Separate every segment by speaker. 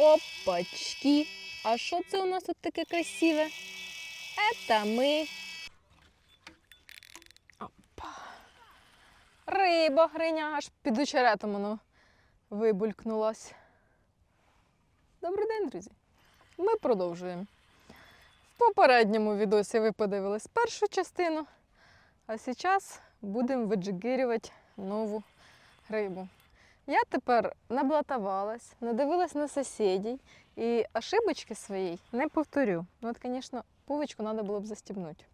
Speaker 1: Опачки. А що це у нас тут таке красиве? Это ми. Опа. Риба гриня, аж під очеретом воно вибулькнулась. Добрий день, друзі. Ми продовжуємо. В попередньому відосі ви подивились першу частину, а зараз будемо виджигирювати нову рибу. Я тепер наблатавалась, надивилась на сусідів і ошибочки своєї не повторю. Ну, от, звісно, пувочку треба було б застібнути.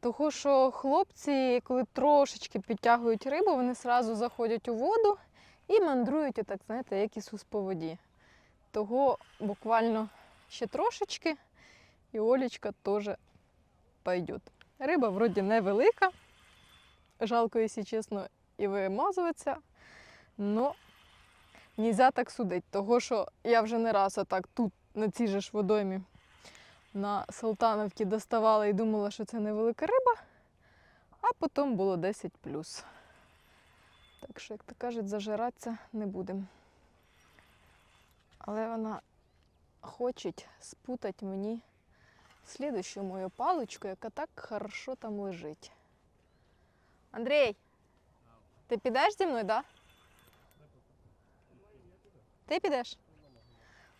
Speaker 1: Того, що хлопці, коли трошечки підтягують рибу, вони одразу заходять у воду і мандрують, отак, знаєте, як Ісус по воді. Того буквально ще трошечки, і Олечка теж пойде. Риба вроді невелика. Жалко, якщо чесно, і вимазуватися. Но нельзя так судити, того що я вже не раз отак тут, на цій же ж водоймі, на Салтановці доставала і думала, що це невелика риба, а потім було 10 Так що, як то кажуть, зажиратися не будемо. Але вона хоче спутати мені слідущу мою паличку, яка так хорошо там лежить. Андрій, ти підеш зі мною, так? Да? Ти підеш?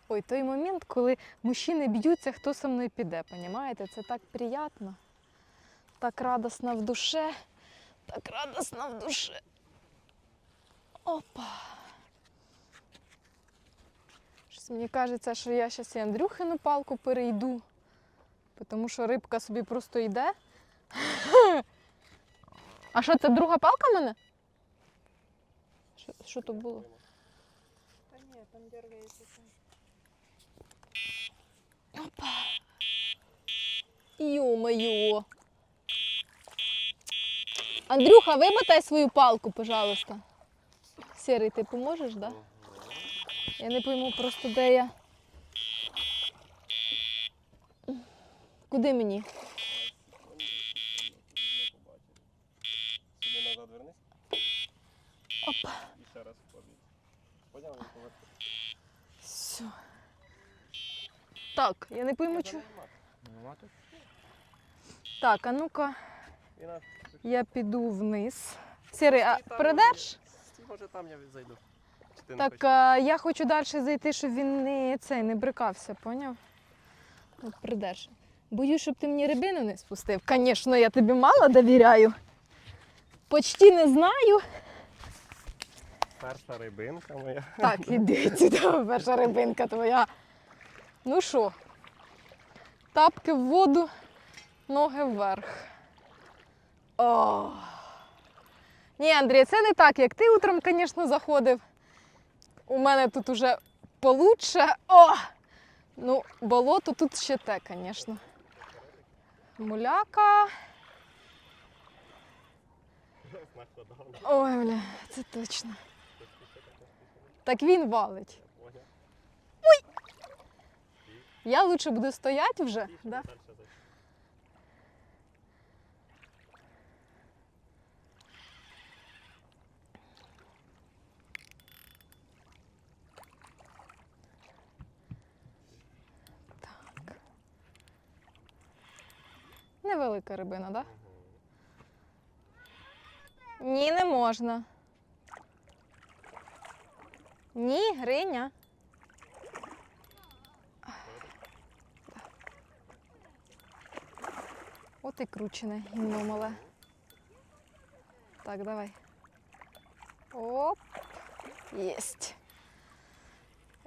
Speaker 1: Ой, той момент, коли мужчини б'ються, хто со мною піде, понімаєте? Це так приємно, так радосно в душе, так радосно в душе. Опа. Щось мені кажеться, що я зараз і Андрюхину палку перейду, тому що рибка собі просто йде. А що, це друга палка в мене? Що, що то було?
Speaker 2: Та ні, там дергається.
Speaker 1: Опа. Ё-моё. Андрюха, вымотай свою палку, пожалуйста. Серый, ти поможеш, да? Я не пойму просто, де я. Куди мені? Я не пойму, що. Так, а ну-ка, я піду вниз. Сірий, а
Speaker 2: І може- там я зайду.
Speaker 1: Так, а, я хочу далі зайти, щоб він не цей не брикався, поняв? От придеш. Боюсь, щоб ти мені рибину не спустив. Звісно, я тобі мало довіряю. Почти не знаю.
Speaker 2: Перша рибинка моя.
Speaker 1: Так, іди сюди, перша рибинка твоя. Ну що, тапки в воду, ноги вверх. О. Ні, Андрій, це не так, як ти утром, звісно, заходив. У мене тут уже получше. О! Ну, болото тут ще те, звісно. Муляка. Ой, бля, це точно. Так він валить. Я лучше буду стояти вже. Да? Так. Невелика рибина, так? Да? Ні, не можна. Ні, Гриня. От і кручене, гімно мале. Так, давай. Оп. Єсть.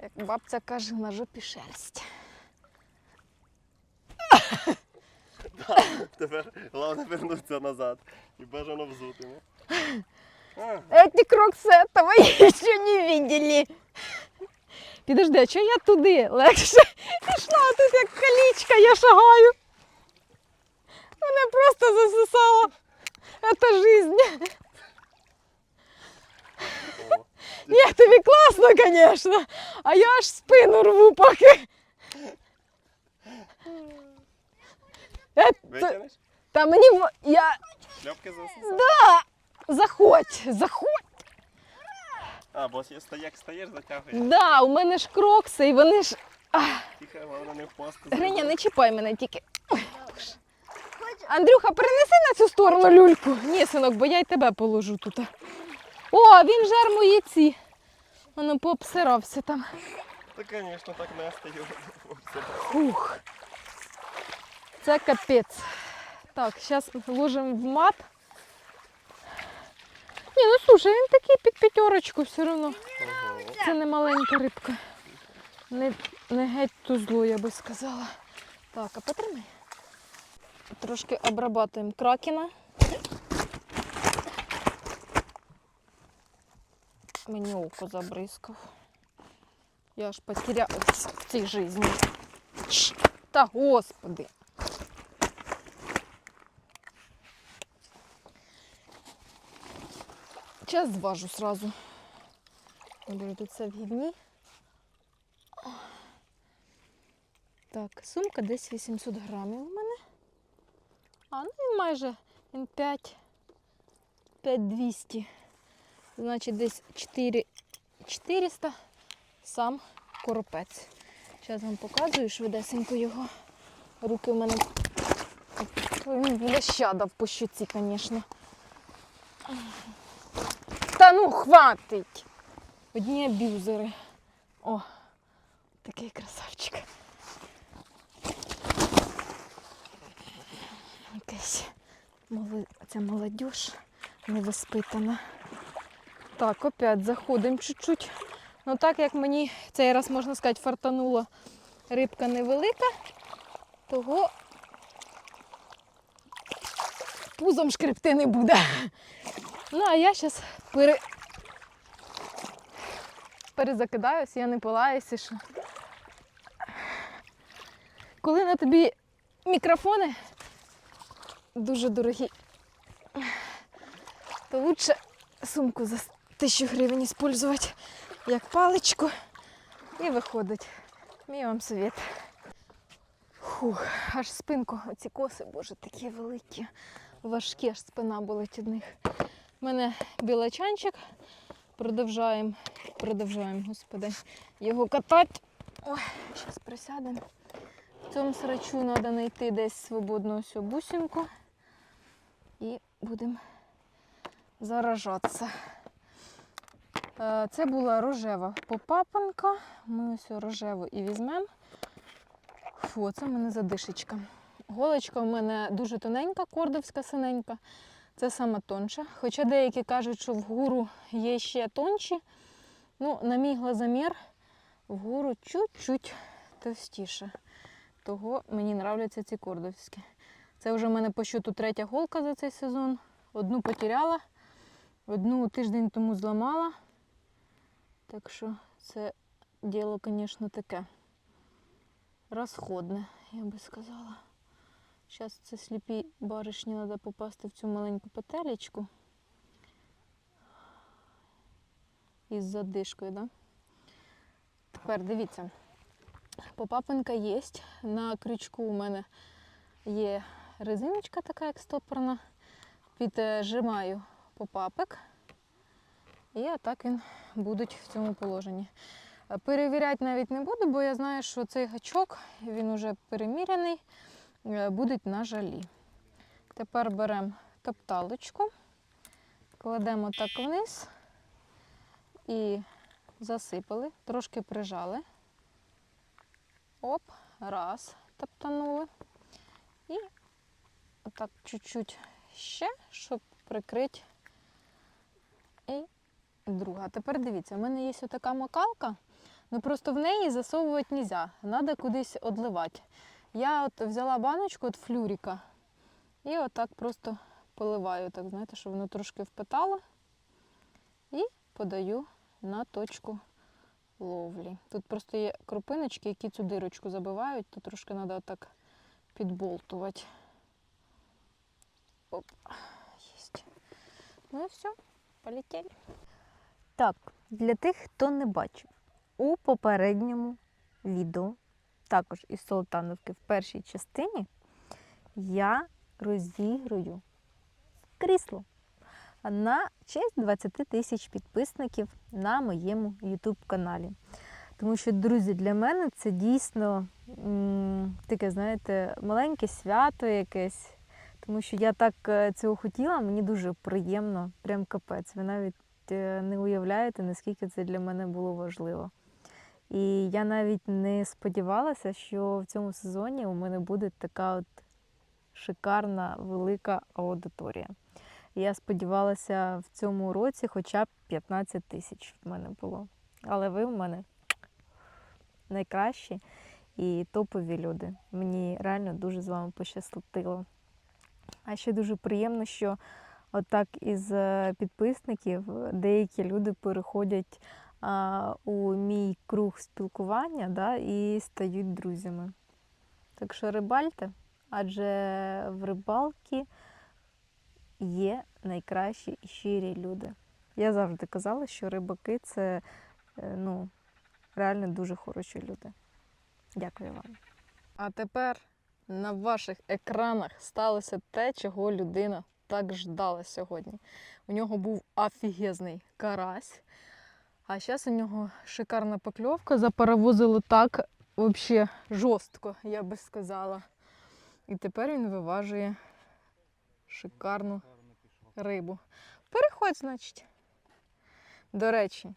Speaker 1: Як бабця каже, на жопі шерсть.
Speaker 2: Тепер головне вернутися назад і бажано взутими. А,
Speaker 1: Эти кроксета вы еще не видели. Підожди, а чого я туди? Легше пішла, а тут як калічка, я шагаю. Мене просто засосала. Це жизнь. Ні, тобі класно, звісно. А я аж спину рву поки. Е. Та мені в- я.
Speaker 2: Шльопки засосав?
Speaker 1: Да! Заходь, заходь.
Speaker 2: А, бо стояк стаєш, затягуєш.
Speaker 1: Да, у мене ж крокси, і вони ж.
Speaker 2: Тихо, головне не впасти.
Speaker 1: Гриня, не чіпай мене тільки. Ой, Боже. Андрюха, перенеси на цю сторону люльку. Ні, синок, бо я й тебе положу тут. О, він жар мої ці. Воно пообсирався там.
Speaker 2: Та, звісно, так не стаю.
Speaker 1: Фух. Це капець. Так, зараз ложимо в мат. Ні, ну слушай, він такий під п'ятерочку все одно. Це не маленька рибка. Не, не геть тузло, я би сказала. Так, а потримай. Трошки обрабатуємо кракена. Мені око забризкав. Я аж потерялась в цій житті. Та господи. Зараз зважу сразу. Тут в гівні. Так, сумка десь 800 грамів у мене. А, ну майже він 5, 5200. Значить, десь 4 400 сам коропець. Зараз вам показую швидесенько його. Руки в мене. Дав по щуці, звісно. Та ну хватить! Одні аб'юзери. О, такий красавчик. Якась моли... ця молодь невоспитана. Так, опять заходимо чуть-чуть. Ну так як мені цей раз, можна сказати, фартануло рибка невелика, того пузом шкребти не буде. Ну, а я зараз пере... перезакидаюся, я не пилаюся. Що... Коли на тобі мікрофони дуже дорогі, то лучше сумку за тисячу гривень использувати як паличку і виходить. Мій вам совет. Фух, аж спинку, оці коси, боже, такі великі, важкі, аж спина болить від них. У мене білочанчик. Продовжаємо, продовжаємо, господи, його катати. Ой, зараз присядемо. В цьому срачу треба знайти десь свободну ось бусинку і будемо заражатися. Е, Це була рожева попапанка. Ми ось рожеву і візьмемо. Фу, це в мене задишечка. Голочка в мене дуже тоненька, кордовська синенька. Це саме тонша. Хоча деякі кажуть, що вгору є ще тонші. Ну, на мій глазомір, вгору чуть-чуть товстіше. Того мені нравляться ці кордовські. Це вже в мене по щоту третя голка за цей сезон. Одну потеряла, одну тиждень тому зламала. Так що це діло, звісно, таке розходне, я би сказала. Зараз це сліпій баришні треба попасти в цю маленьку петелечку. Із задишкою, да? Тепер дивіться, попапинка є. На крючку у мене є резиночка така, як стопорна. Піджимаю попапик. І отак він будуть в цьому положенні. Перевіряти навіть не буду, бо я знаю, що цей гачок, він вже переміряний, е, буде на жалі. Тепер беремо топталочку, кладемо так вниз і засипали, трошки прижали. Оп, раз, топтанули. Отак чуть-чуть ще, щоб прикрити. І друга. Тепер дивіться, в мене є така макалка, ну просто в неї засовувати не можна, треба кудись одливати. Я от взяла баночку від флюріка і отак просто поливаю, так, знаєте, щоб воно трошки впитало. І подаю на точку ловлі. Тут просто є крупиночки, які цю дирочку забивають, то трошки треба отак підболтувати. Оп, єсть. Ну і все, полетіли.
Speaker 3: Так, для тих, хто не бачив, у попередньому відео, також із Солтановки в першій частині, я розігрую крісло. на честь 20 тисяч підписників на моєму YouTube каналі. Тому що, друзі, для мене це дійсно таке, знаєте, маленьке свято якесь. Тому що я так е, цього хотіла, мені дуже приємно, прям капець. Ви навіть е, не уявляєте, наскільки це для мене було важливо. І я навіть не сподівалася, що в цьому сезоні у мене буде така от шикарна велика аудиторія. Я сподівалася в цьому році хоча б 15 тисяч в мене було. Але ви в мене найкращі і топові люди. Мені реально дуже з вами пощастило. А ще дуже приємно, що отак із е, підписників деякі люди переходять у мій круг спілкування да, і стають друзями. Так що рибальте, адже в рибалки є найкращі і щирі люди. Я завжди казала, що рибаки це е, ну, реально дуже хороші люди. Дякую вам.
Speaker 1: А тепер на ваших екранах сталося те, чого людина так ждала сьогодні. У нього був офігезний карась. А зараз у нього шикарна покльовка. Запаровозило так взагалі жорстко, я би сказала. І тепер він виважує шикарну рибу. Переходь, значить. До речі,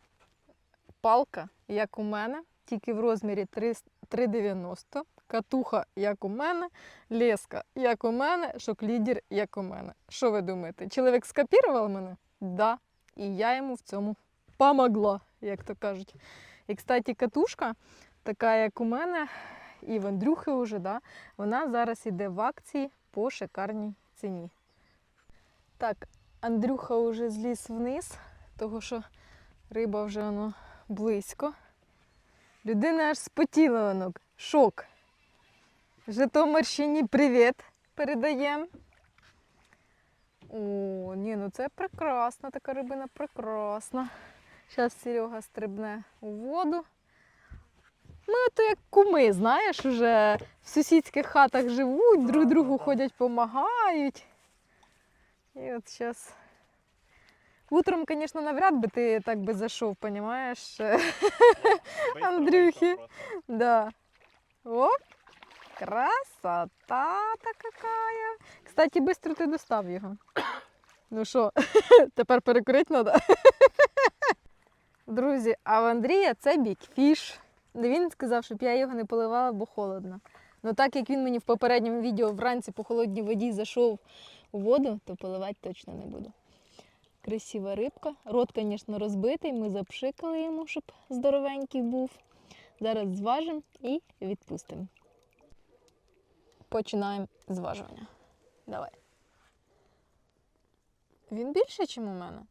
Speaker 1: палка, як у мене, тільки в розмірі 3,90. Катуха, як у мене, леска, як у мене, шоклідер, як у мене. Що ви думаєте? Чоловік скопірував мене? Да. І я йому в цьому помогла, як то кажуть. І, кстати, катушка, така, як у мене, і в Андрюхи вже, да, вона зараз іде в акції по шикарній ціні. Так, Андрюха вже зліз вниз, тому що риба вже воно близько. Людина аж спотіла воно. Шок. Житомирщині привіт передаємо. О, ні, ну це прекрасна, така рибина прекрасна. Зараз Серега стрибне у воду. Ми то як куми, знаєш, уже в сусідських хатах живуть, друг другу ходять, допомагають. І от зараз. Утром, звісно, навряд би ти так би зайшов, розумієш? Андрюхи. Да. О, красота-то какая. Кстати, быстро ти достав його. Ну що, тепер перекурити треба? Друзі, а в Андрія це бікфіш. Він сказав, щоб я його не поливала, бо холодно. Ну так як він мені в попередньому відео вранці по холодній воді зайшов у воду, то поливати точно не буду. Красива рибка. Рот, звісно, розбитий. Ми запшикали йому, щоб здоровенький був. Зараз зважимо і відпустимо. Починаємо зважування. Давай. Він більше, ніж у мене.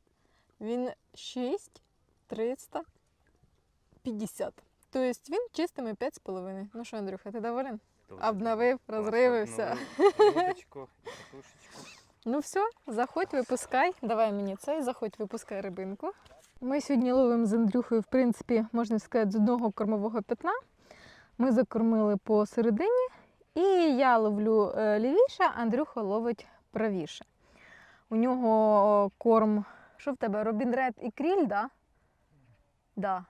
Speaker 1: Він 6,350. Тобто він чистими 5,5. Ну що, Андрюха, ти доволен? Обновив, розривився. Ну все, заходь, випускай. Давай мені цей, заходь, випускай рибинку. Ми сьогодні ловимо з Андрюхою, в принципі, можна сказати, з одного кормового пятна. Ми закормили посередині, і я ловлю е, лівіше, Андрюха ловить правіше. У нього корм. Що в тебе? Робін Ред і кріль, да? Да,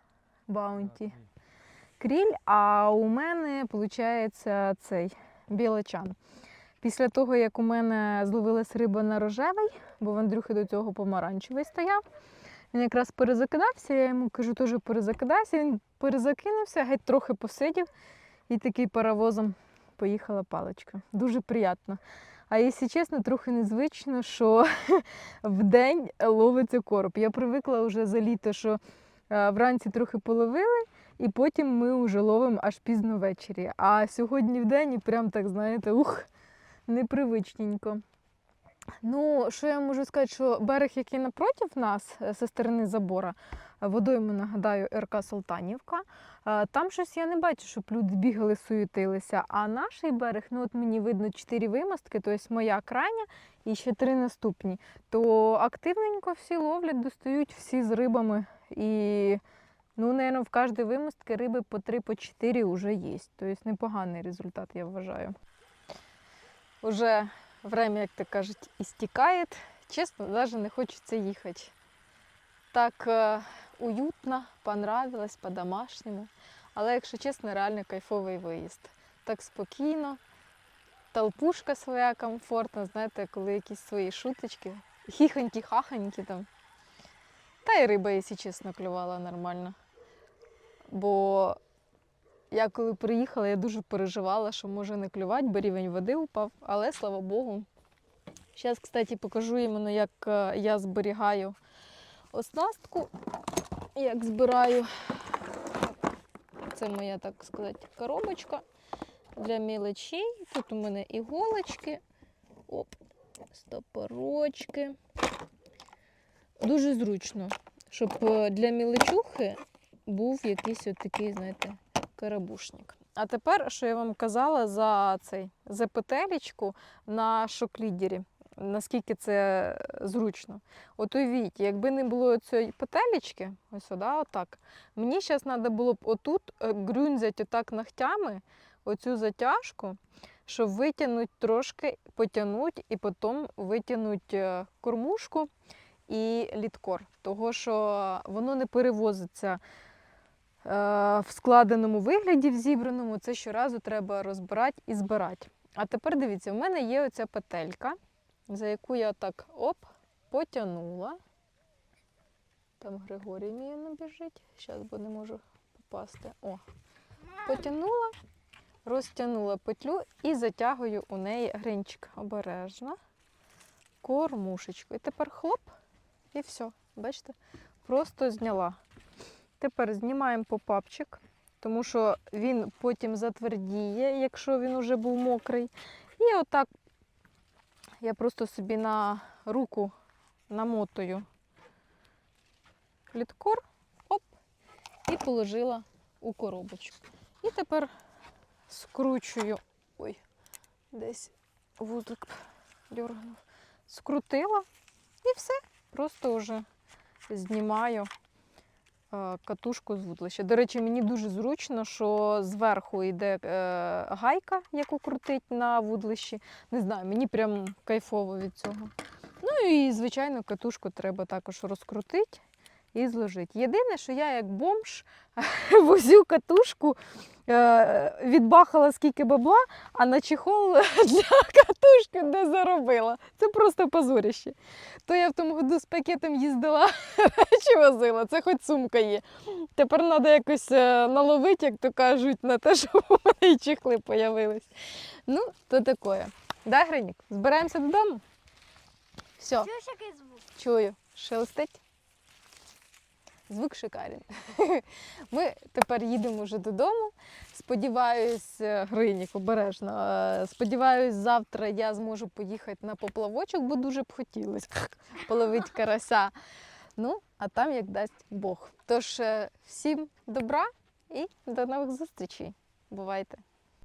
Speaker 1: баунті. Кріль, а у мене, виходить, цей білочан. Після того, як у мене зловилась риба на рожевий, бо в Андрюхи до цього помаранчевий стояв, він якраз перезакидався, я йому кажу, теж перезакидайся. Він перезакинувся, геть трохи посидів і такий паровозом поїхала паличка. Дуже приємно. А якщо чесно, трохи незвично, що в день ловиться короб. Я привикла вже за літо, що е, вранці трохи половили, і потім ми вже ловимо аж пізно ввечері. А сьогодні в день і прям так, знаєте, ух, непривичненько. Ну, що я можу сказати, що берег, який напротив нас, е, зі сторони забора, е, водойму, нагадаю, РК Салтанівка, е, там щось я не бачу, щоб люди бігали, суетилися. А наш берег, ну от мені видно чотири вимостки, тобто моя крайня і ще три наступні. То активненько всі ловлять, достають всі з рибами. І, ну, напевно, в кожній вимостці риби по три, по чотири вже є. Тобто непоганий результат, я вважаю. Уже время, як то кажуть, істікає. чесно, навіть не хочеться їхати. Так е, уютно, понравилось, по-домашньому. Але, якщо чесно, реально кайфовий виїзд. Так спокійно, толпушка своя комфортна, знаєте, коли якісь свої шуточки, хіхонькі-хахонькі там. Та й риба, якщо чесно, клювала нормально. Бо я коли приїхала, я дуже переживала, що може не клювати, бо рівень води упав, але слава Богу. Зараз, кстати, покажу іменно, як е, я зберігаю оснастку, як збираю. Це моя, так сказати, коробочка для мілочей. Тут у мене іголочки, оп, стопорочки. Дуже зручно, щоб е, для мілочухи був якийсь от такий, знаєте, карабушник. А тепер, що я вам казала за цей за петелечку на шоклідері, наскільки це зручно. От уявіть, якби не було цієї петелечки, ось сюди, отак, мені зараз треба було б отут е, грюнзять отак ногтями оцю затяжку, щоб витягнути трошки, потягнути і потім витягнути е, кормушку і літкор. Того, що воно не перевозиться е, в складеному вигляді, в зібраному, це щоразу треба розбирати і збирати. А тепер дивіться, в мене є оця петелька, за яку я так оп, потягнула. Там Григорій мій набіжить. Зараз, бо не можу попасти. О, потягнула, розтягнула петлю і затягую у неї гринчик обережно. Кормушечку. І тепер хлоп, і все. Бачите? Просто зняла. Тепер знімаємо попапчик, тому що він потім затвердіє, якщо він уже був мокрий. І отак я просто собі на руку намотую літкор, оп, і положила у коробочку. І тепер скручую, ой, десь вузлик дерганув, скрутила і все. Просто вже знімаю катушку з вудлища. До речі, мені дуже зручно, що зверху йде е, гайка, яку крутить на вудлищі. Не знаю, мені прям кайфово від цього. Ну і, звичайно, катушку треба також розкрутити і зложити. Єдине, що я як бомж возю катушку, е, відбахала скільки бабла, а на чехол для катушки не заробила. Це просто позоріще. То я в тому году з пакетом їздила, речі возила, це хоч сумка є. Тепер треба якось е, наловити, як то кажуть, на те, щоб у мене і чехли появились. Ну, то таке. Да, Гринік? Збираємося додому? Все.
Speaker 4: Чуєш який звук?
Speaker 1: Чую, шелестить. Звук шикарний. Ми тепер їдемо вже додому. Сподіваюсь, е, Гринік, обережно. е, Сподіваюсь, завтра я зможу поїхати на поплавочок, бо дуже б хотілося половити карася. Ну, а там як дасть Бог. Тож е, всім добра і до нових зустрічей. Бувайте!